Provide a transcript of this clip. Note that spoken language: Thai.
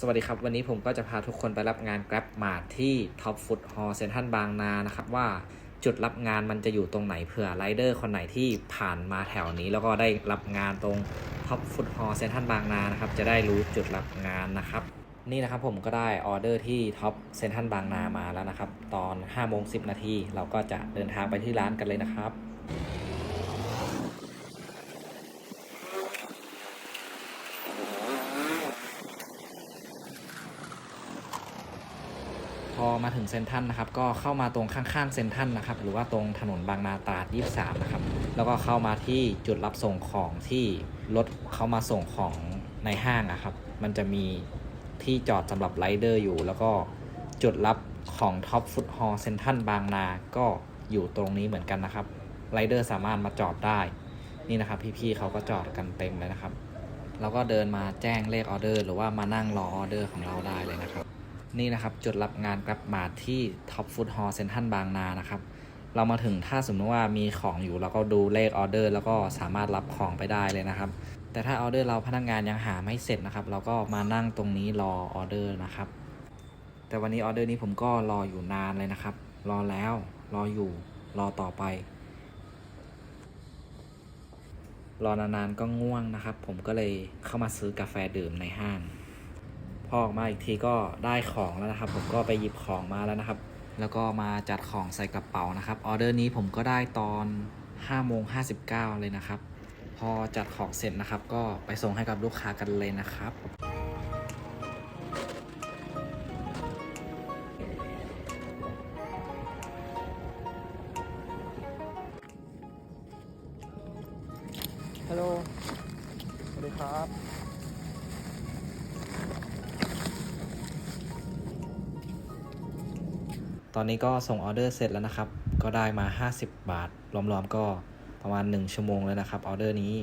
สวัสดีครับ วันนี้ผมก็จะพาทุกคนไปรับงาน Grab Mart ที่ Top Food Hall เซ็นทรัลบางนานะครับว่าจุดรับงานมันจะอยู่ตรงไหนเผื่อไรเดอร์คนไหนที่ผ่านมาแถวนี้ แล้วก็ได้รับงานตรง Top Food Hall เซ็นทรัลบางนานะครับจะได้รู้จุดรับงานนะครับ นี่นะครับผมก็ได้ออเดอร์ที่ท็อปเซ็นทรัลบางนามาแล้วนะครับ ตอน5โมง10 นาทีเราก็จะเดินทางไปที่ร้านกันเลยนะครับ พอมาถึงเซนทันนะครับ ก็เข้ามาตรงข้างๆเซนทันนะครับ หรือว่าตรงถนนบางนาตราด23 นะครับ แล้วก็เข้ามาที่จุดรับส่งของที่รถเข้ามาส่งของในห้างอะครับ มันจะมีที่จอดสำหรับไรเดอร์อยู่ แล้วก็จุดรับของท็อปฟุตฮอลเซนทันบางนา ก็อยู่ตรงนี้เหมือนกันนะครับไรเดอร์สามารถมาจอดได้ นี่นะครับ พี่ๆเขาก็จอดกันเต็มเลยนะครับเราก็เดินมาแจ้งเลขออเดอร์ หรือว่ามานั่งรอออเดอร์ของเราได้เลยนะครับ นี่นะครับจุดรับงานกรับมาที่ Top Food Hall เซ็นทรัลบางนานะครับ เรามาถึงถ้าสมมติว่ามีของอยู่เราก็ดูเลขออเดอร์ แล้วก็สามารถรับของไปได้เลยนะครับ แต่ถ้าออเดอร์เราพนักงานยังหาไม่เสร็จนะครับ เราก็มานั่งตรงนี้รอออเดอร์นะครับ แต่วันนี้ออเดอร์นี้ผมก็รออยู่นานเลยนะครับ รอแล้ว รออยู่ รอต่อไป รอนานๆก็ง่วงนะครับ ผมก็เลยเข้ามาซื้อกาแฟดื่มในห้าง พอออกมาอีกทีก็ได้ของแล้วนะครับ ผมก็ไปหยิบของมาแล้วนะครับ แล้วก็มาจัดของใส่กระเป๋านะครับออเดอร์นี้ผมก็ได้ตอน5โมง59 เลยนะครับ พอจัดของเสร็จนะครับ ก็ไปส่งให้กับลูกค้ากันเลยนะครับฮัลโหลสวัสดีครับ ตอนนี้ก็ส่งออเดอร์เสร็จแล้วนะครับ ก็ได้มา 50 บาท รวมๆก็ประมาณ 1 ชั่วโมงแล้วนะครับออเดอร์นี้